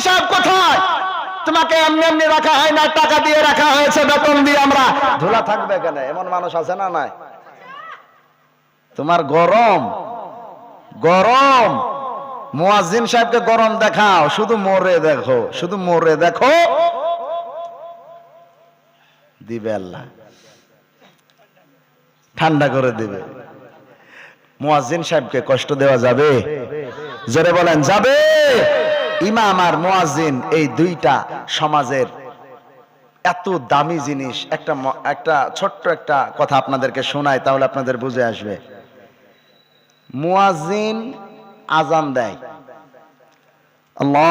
সাহেব কোথায়? তোমাকে এমনি এমনি রাখা হয় না, টাকা দিয়ে রাখা হয়েছে, বেতন দিয়ে আমরা। ধুলা থাকবে কেন? এমন মানুষ আছে না নাই? তোমার গরম গরম। মুয়াজ্জিন সাহেবকে গরম দেখাও, শুধু মোরে দেখো, শুধু মোরে দেখো। দিবে আল্লাহ। ঠান্ডা করে দিবে। মুয়াজ্জিন সাহেবকে কষ্ট দেওয়া যাবে। জোরে বলেন, যাবে। ইমাম আর মোয়াজিন এই দুইটা সমাজের এত দামি জিনিস। একটা একটা ছোট্ট একটা কথা আপনাদেরকে শোনায় তাহলে আপনাদের বুঝে আসবে। মুয়াজিন আজান দেয়। আল্লাহু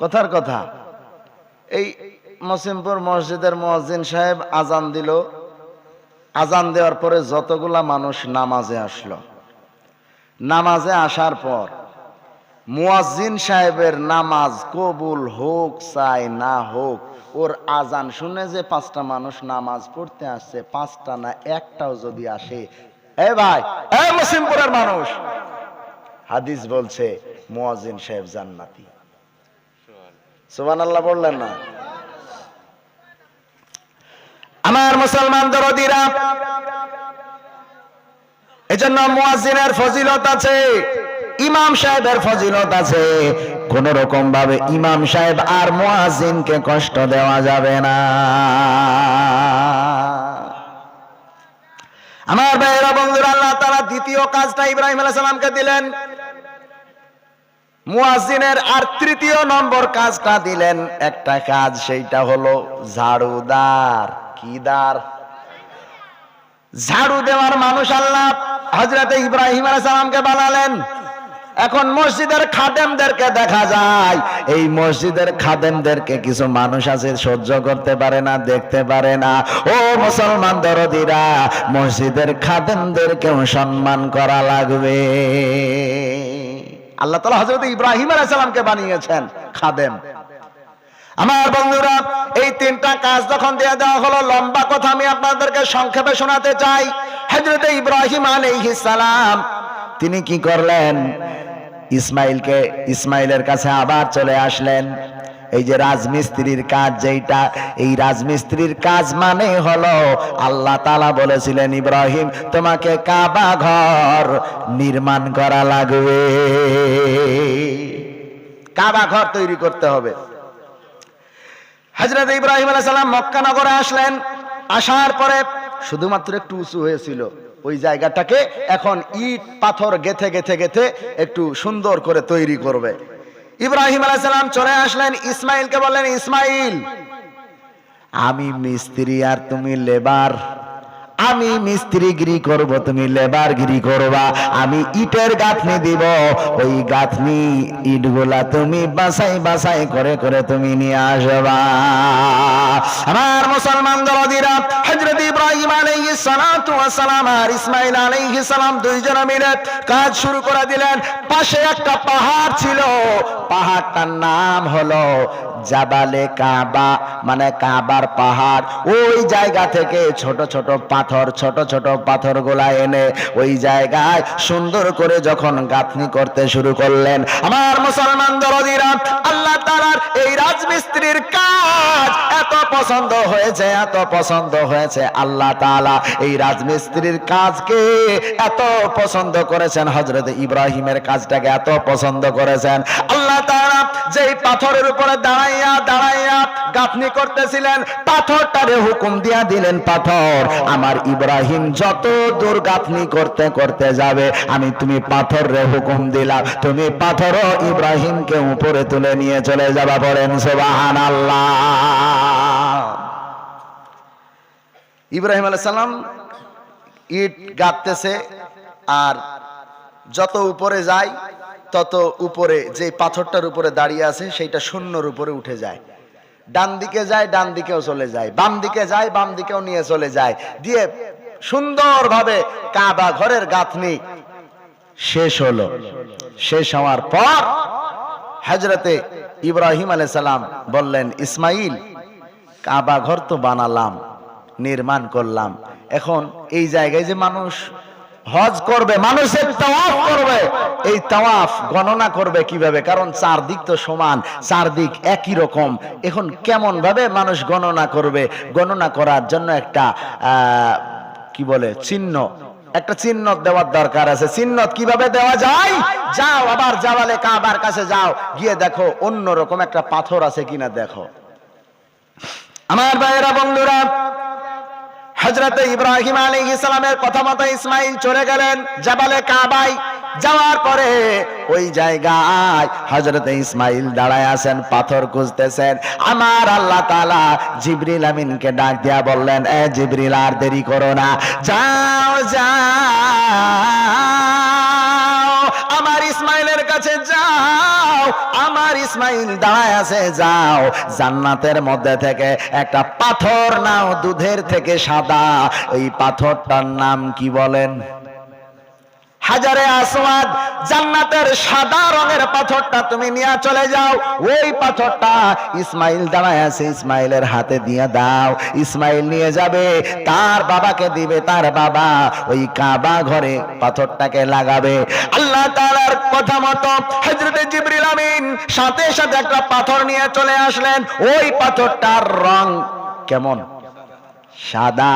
কথার কথা। এই মসিমপুর মসজিদের মুয়াজ্জিন সাহেব আজান দিল। আজান দেওয়ার পরে যতগুলা মানুষ নামাজে আসলো। নামাজে আসার পর মুয়াজ্জিন সাহেবের নামাজ কবুল হোক, চাই না হোক, ওর আজান শুনে যে পাঁচটা মানুষ নামাজ পড়তে আসছে, পাঁচটা না একটাও যদি আসে, এ ভাই, এ মুসিমপুরের মানুষ। হাদিস বলছে, মুয়াজ্জিন সাহেব জান্নাতি। সুবহানাল্লাহ বললেন না। আমার মুসলমান দরদিরা, এজন্য মুয়াজ্জিনের ফজিলত আছে, ইমাম সাহেবের ফজিলত আছে। কোন রকম ভাবে ইমাম সাহেব আর মুয়াজ্জিনকে কষ্ট দেওয়া যাবে না। আমার ভাইয়েরা, বন্ধুরা, আল্লাহ তাআলা দ্বিতীয় কাজটা ইব্রাহিম আলাইহিস সালামকে দিলেন। মুয়াজ্জিনের আর তৃতীয় নম্বর কাজটা দিলেন একটা কাজ, সেইটা হলো ঝাড়ুদার। কিদার ঝাড়ু দেওয়ার মানুষ আল্লাহ হজরতে ইব্রাহিম সালামকে বানালেন। এখন মসজিদের খাদেমদেরকে দেখা যায়। এই মসজিদের খাদেমদেরকে কিছু মানুষ আছে, সহ্য করতে পারে না, দেখতে পারে না। ও মুসলমান দরদিরা, মসজিদের খাদেমদেরকেও সম্মান করা লাগবে। আল্লাহ তালা হজরত ইব্রাহিম আলাইসালামকে সালামকে বানিয়েছেন খাদেম। আমার বন্ধুরা, এই তিনটা কাজ যখন দিয়ে দেওয়া হলো, লম্বা কথা আমি আপনাদেরকে সংক্ষেপে শোনাতে চাই। হজরত ইব্রাহিম সালাম তিনি কি করলেন? ইসমাইলকে, ইসমাইলের কাছে আবার চলে আসলেন। এই যে রাজমিস্ত্রির কাজ যেইটা, এই রাজমিস্ত্রির কাজ মানে হলো, আল্লাহ তালা বলেছিলেন, ইব্রাহিম, তোমাকে কাবা ঘর নির্মাণ করা লাগবে। কাবা ঘর তৈরি করতে হবে। হজরত ইব্রাহিম আলাইহিস সালাম মক্কা নগরে আসলেন। আসার পরে শুধুমাত্র একটু উঁচু হয়েছিল। ওই জায়গাটাকে এখন ইট পাথর গেথে গেথে গেথে একটু সুন্দর করে তৈরি করবে। ইব্রাহিম আলাইহিস সালাম চলে আসলেন ইসমাইলকে বললেন ইসমাইল আমি মিস্ত্রি আর তুমি লেবার। আমি মিস্ত্রিগিরি করব, তুমি লেবারগিরি করবা, আমি ইটের গাঁথনি দিব। ওই গাঁথনি ইটগুলা তুমি বাসাই বাসাই করে করে তুমি নিয়ে আসবা। আমার মুসলমান দলদিরা হযরত ইব্রাহিম আলাইহিস সালাতু ওয়াস সালাম আর ইসমাইল আলাইহিস সালাম দুইজনে মিলে কাজ শুরু করে দিলেন। পাশে একটা পাহাড় ছিল, পাহাড়টার নাম হলো জাবালে কাবা মানে কাবার পাহাড়। ওই জায়গা থেকে ছোট ছোট পাথর ছোট ছোট পাথরগুলা এনে ওই জায়গায় সুন্দর করে যখন গাঁথনি করতে শুরু করলেন, আমার মুসলমান দরদিরা, আল্লাহ তাআলার এই রাজমিস্ত্রির কাজ এত পছন্দ হয়েছে, এত পছন্দ হয়েছে। আল্লাহ তাআলা এই রাজমিস্ত্রির কাজকে এত পছন্দ করেছেন, হযরত ইব্রাহিমের কাজটাকে এত পছন্দ করেছেন। আল্লাহ তাআলা যেই পাথরের উপরে দাঁড়াইয়া দাঁড়াইয়া গাঁথনি করতেছিলেন, পাথরটারে হুকুম দিয়া দিলেন, পাথর আমার ইব্রাহিম যত দূর গাঁথনি করতে করতে যাবে, আমি তুমি পাথর রে হুকুম দিলাম। তুমি পাথর ইব্রাহিমকে উপরে তুলে নিয়ে চলে যাবা বলেন সোবাহান আল্লাহ ইব্রাহিম আলাইহিস সালাম ইট গাঁথতেছে, আর যত উপরে যায়, তত উপরে যে পাথরটার উপরে দাঁড়িয়ে আছে, সেইটা শূন্যর উপরে উঠে যায়। ডান দিকে যায়, ডান দিকেও চলে যায়। বাম দিকে যায়, বাম দিকেও নিয়ে চলে যায়। দিয়ে সুন্দরভাবে কাবা ঘরের গাঁথনি শেষ হলো। শেষ হওয়ার পর হজরতে ইব্রাহিম আলাইসালাম বললেন, ইসমাইল, কাবা ঘর তো বানালাম, নির্মাণ করলাম। এখন এই জায়গায় যে মানুষ হজ করবে, মানুষের তাওয়াফ করবে। এই তাওয়াফ গণনা করবে কীভাবে? কারণ চারদিক তো সমান, চারদিক একই রকম। এখন কেমন ভাবে মানুষ গণনা করবে? গণনা করার জন্য একটা কি বলে, চিহ্ন। একটা চিহ্ন দেওয়ার দরকার আছে। চিহ্ন কীভাবে দেওয়া যায়? যাও আবার জাওয়ালে কাবার কাছে যাও। গিয়ে দেখো অন্য রকম একটা পাথর আছে কিনা দেখো। আমার ভাইয়েরা, বন্ধুরা হজরতে ইব্রাহিম আলী ইসলামের কথা মতো ইসমাইল চলে গেলেন জাবালে কাবাই যাওয়ার পরে ওই জায়গায় হজরত ইসমাইল দাঁড়ায় আছেন, পাথর খুঁজতেছেন। আমার আল্লাহ তালা জিবরিল আমিনকে ডাক দিয়া বললেন, এ জিবরিল, আর দেরি করো না। যাও ইসমাইলের কাছে যাও, আমার ইসমাইল দাঁড়ায় আছে, যাও। জান্নাতের মধ্যে থেকে একটা পাথর নাও, দুধের থেকে সাদা। এই পাথরটার নাম কি বলেন? হাজারে আসওয়াদ জান্নাতের সাদা রঙের পাথরটা তুমি নিয়ে চলে যাও। ওই পাথরটা ইসমাইল দাঁড়ায় আছে, ইসমাইলের হাতে দিয়ে দাও। ইসমাইল নিয়ে যাবে, তার বাবাকে দিবে, তার বাবা ওই কাবা ঘরে পাথরটাকে লাগাবে। আল্লাহ তাআলার কথা মতো হযরতে জিবরিল আমিন সাথে সাথে একটা পাথর নিয়ে চলে আসলেন। ওই পাথরটার রং কেমন? সাদা,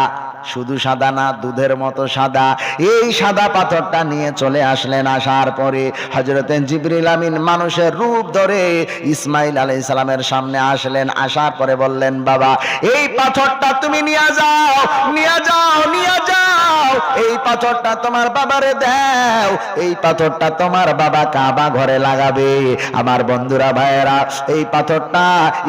শুধু সাদা না, দুধের মতো সাদা। এই সাদা পাথরটা নিয়ে চলে আসলেন আসার পরে হজরতেন জিবরিল আমিন মানুষের রূপ ধরে ইসমাইল আলাই ইসলামের সামনে আসলেন। আসার পরে বললেন, বাবা, এই পাথরটা তুমি নিয়ে যাও নিয়ে যাও নিয়ে যাও এই পাথরটা তোমার বাবারে দাও। এই পাথরটা তোমার বাবা কাবা ঘরে লাগাবে। আমার বন্ধুরা ভাইয়েরা, এই পাথরটা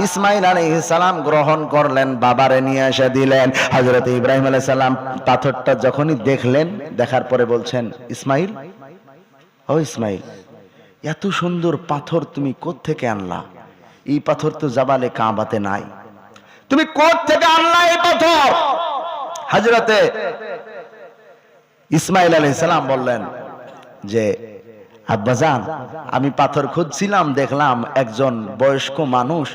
ইসমাইল আলাইহিস সালাম গ্রহণ করলেন, বাবারে নিয়ে এসে দিলেন। হযরত ইব্রাহিম আলাইহিস সালাম পাথরটা যখনই দেখলেন, দেখার পরে বলছেন, ইসমাইল, ও ইসমাইল, এত সুন্দর পাথর তুমি থেকে আনলা? এই পাথর তো জাবালে কাবাতে নাই। তুমি থেকে আনলা এই পাথর? হযরতে ইসমাইল আলাইহিস সালাম বললেন, যে আব্বাজান আমি পাথর খুঁজছিলাম, দেখলাম একজন বয়স্ক মানুষ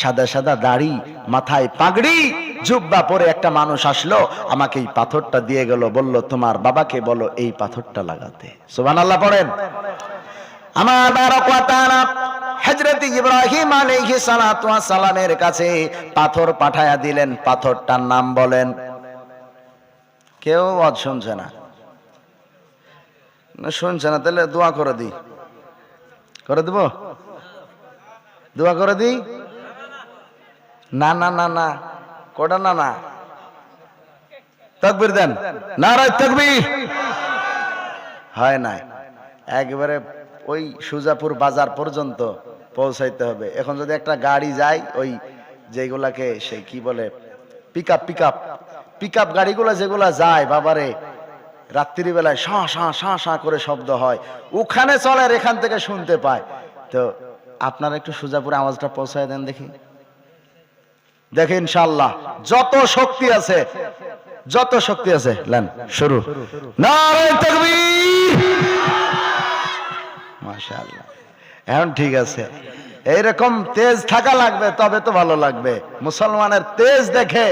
সাদা সাদা দাড়ি, মাথায় পাগড়ি, জুব্বা পরে একটা মানুষ আসলো, আমাকে এই পাথরটা দিয়ে গেল, বলল, তোমার বাবাকে বলো, এই পাথরটা লাগাতে। সুবহানাল্লাহ পড়েন। আমার কাছে পাথর পাঠায়া দিলেন, পাথরটার নাম বলেন। কেউ আজ শুনছে না। না, শুনছে না, তাহলে দোয়া করে দি করে দেব? দোয়া করে দি না না না না। কোটা না না? তকবির দেন। নারায় তকবির। হয় নাই। একবারে ওই সুজাপুর বাজার পর্যন্ত পৌঁছাইতে হবে। এখন যদি একটা গাড়ি যায়, ওই যেগুলাকে সে কি বলে? Pick up pick up pick up গাড়িগুলো যেগুলা যায়, বাবারে রাত্রি বেলায় শাঁ শাঁ শাঁ শাঁ করে শব্দ হয়। ওখানে চলে আর এখান থেকে শুনতে পায়। তো আপনারা একটু সুজাপুরে আওয়াজটা পৌঁছায় দেন দেখি। দেখে ইনশাল্লাহ যত শক্তি আছে, যত শক্তি আছে লেন শুরু। মাশাআল্লাহ। এখন ঠিক আছে। এইরকম তেজ থাকা লাগবে, তবে তো ভালো লাগবে। মুসলমানের তেজ দেখে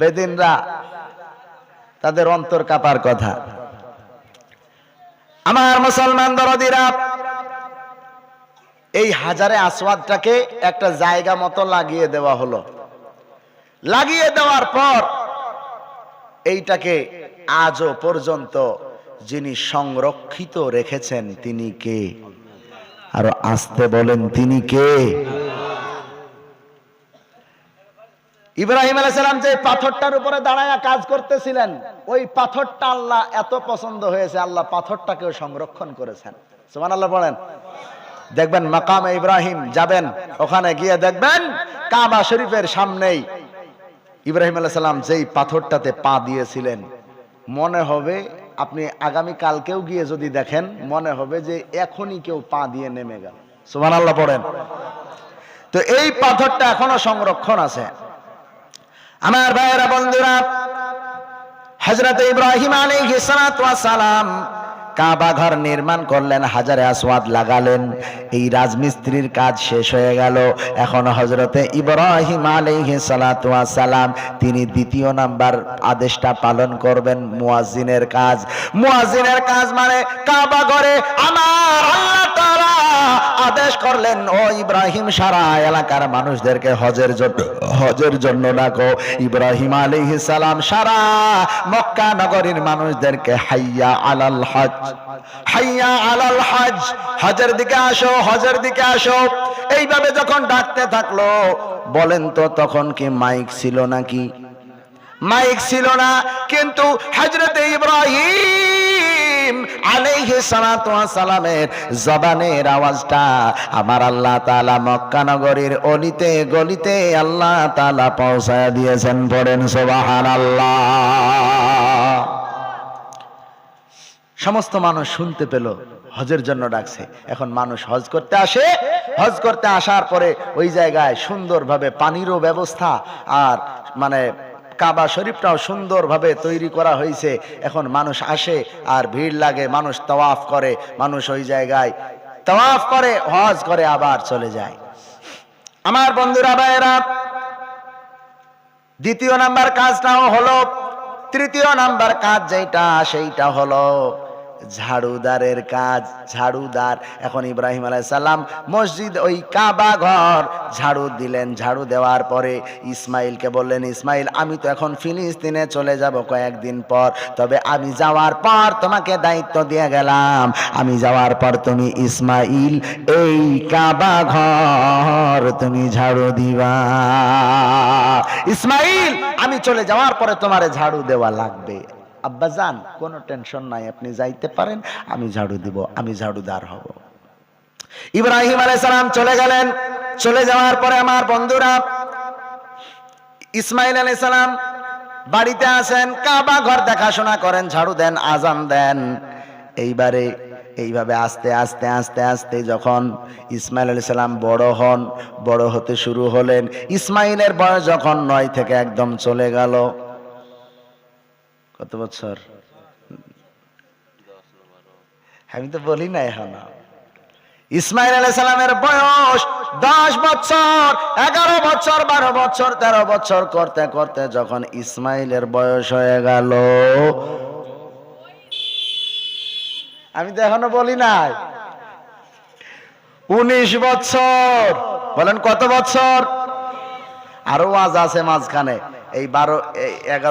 বেদিনরা তাদের অন্তর কাপার কথা। আমার মুসলমান দরদিরা, এই হাজারে আসওয়াদটাকে একটা জায়গা মতো লাগিয়ে দেওয়া হলো। লাগিয়ে দেওয়ার পর এইটাকে আজও পর্যন্ত যিনি সংরক্ষিত রেখেছেন তিনি কে? আরও আসতে বলেন, তিনি কে? ইব্রাহিম আলাইসালাম যে পাথরটার উপরে দাঁড়ায় কাজ করতেছিলেন, ওই পাথরটা আল্লাহ এত পছন্দ হয়েছে, আল্লাহ পাথরটাকেও সংরক্ষণ করেছেন। সুমান আল্লাহ বলেন। দেখবেন মাকামে ইব্রাহিম যাবেন, ওখানে গিয়ে দেখবেন কাবা শরীফের সামনেই ইব্রাহিম আলাইসালাম যেই পাথরটাতে পা দিয়েছিলেন। মনে হবে আপনি আগামী কালকেও গিয়ে যদি দেখেন, মনে হবে যে এখনই কেউ পা দিয়ে নেমে গেল। সুমান আল্লাহ পড়েন তো এই পাথরটা এখনও সংরক্ষণ আছে। আমার ভাইয়েরা, বন্ধুরা হজরত ইব্রাহিম আলাইহিস সালাম কাবা ঘর নির্মাণ করলেন, হাজারে আসওয়াদ লাগালেন, এই রাজমিস্ত্রির কাজ শেষ হয়ে গেল। এখন হজরতে ইব্রাহিম আলাইহিস সালাম তিনি দ্বিতীয় নাম্বার আদেশটা পালন করবেন, মুয়াজ্জিনের কাজ। মুয়াজ্জিনের কাজ মানে কাবা ঘরে আমার আল্লাহ আদেশ করলেন, ও ইব্রাহিম সারা এলাকার মানুষদেরকে হজের জন্য হজের জন্য ডাকো। ইব্রাহিম আলাইহিস সালাম সারা মক্কা নগরীর মানুষদেরকে হাইয়া আলাল হজ, হাইয়া আলাল হজ। হজের দিকে আসো, হজের দিকে আসো। এইভাবে যখন ডাকতে থাকল, বলেন তো তখন কি মাইক ছিল নাকি? মাইক ছিল না, কিন্তু হজরত ইব্রাহিম আলাইহি সালাতু সালামের জবানের আওয়াজটা আমার আল্লাহ তাআলা মক্কা নগরীর অলিতে গলিতে আল্লাহ তাআলা পৌঁছায় দিয়েছেন। পড়েন সুবহানাল্লাহ। সমস্ত মানুষ শুনতে পেল, হজের জন্য ডাকছে। এখন মানুষ হজ করতে আসে। হজ করতে আসার পরে ওই জায়গায় সুন্দরভাবে পানিরও ব্যবস্থা আর মানে কাবা শরীফটাও সুন্দরভাবে তৈরি করা হয়েছে। এখন মানুষ আসে আর ভিড় লাগে, মানুষ তওয়াফ করে, মানুষ ওই জায়গায় তওয়াফ করে, হজ করে, আবার চলে যায়। আমার বন্ধুরা, ভাইয়েরা, দ্বিতীয় নাম্বার কাজটাও হলো, তৃতীয় নাম্বার কাজ যেটা সেইটা হলো ঝাড়ুদারের কাজ, ঝাড়ুদার। এখন ইব্রাহিম আলাইসাল্লাম মসজিদ, ওই কাবা ঘর। ঝাড়ু দিলেন, ঝাড়ু দেওয়ার পরে ইসমাইলকে বললেন, ইসমাইল, আমি তো এখন ফিলিস্তিনে চলে যাব কয়েকদিন পর। তবে আমি যাওয়ার পর তোমাকে দায়িত্ব দিয়ে গেলাম। আমি যাওয়ার পর তুমি ইসমাইল, এই কাবা ঘর তুমি ঝাড়ু দিবা। ইসমাইল, আমি চলে যাওয়ার পরে তোমারে ঝাড়ু দেওয়া লাগবে। আব্বা যান, কোনো টেনশন নাই, আপনি যাইতে পারেন, আমি ঝাড়ু দিব, আমি ঝাড়ুদার হব। ইব্রাহিম আলাইসালাম চলে গেলেন। চলে যাওয়ার পরে আমার বন্ধুরা ইসমাইল আলাইসালাম বাড়িতে আসেন, কাবা ঘর দেখাশোনা করেন, ঝাড়ু দেন, আজান দেন। এইবারে এইভাবে আস্তে আস্তে আস্তে আস্তে যখন ইসমাইল আলি সাল্লাম বড় হন, বড় হতে শুরু হলেন ইসমাইলের বয়স যখন নয় থেকে একদম চলে গেল। কত বছর আমি তো বলি না এখন ইসমাইল আলাই সালামের বয়স দশ বছর, এগারো বছর, বারো বছর, তেরো বছর করতে করতে যখন ইসমাইলের বয়স হয়ে গেল। আমি তো এখনও বলি নাই। উনিশ বছর। বলেন কত বছর? আরও ওয়াজ আছে মাঝখানে। এই বারো এগারো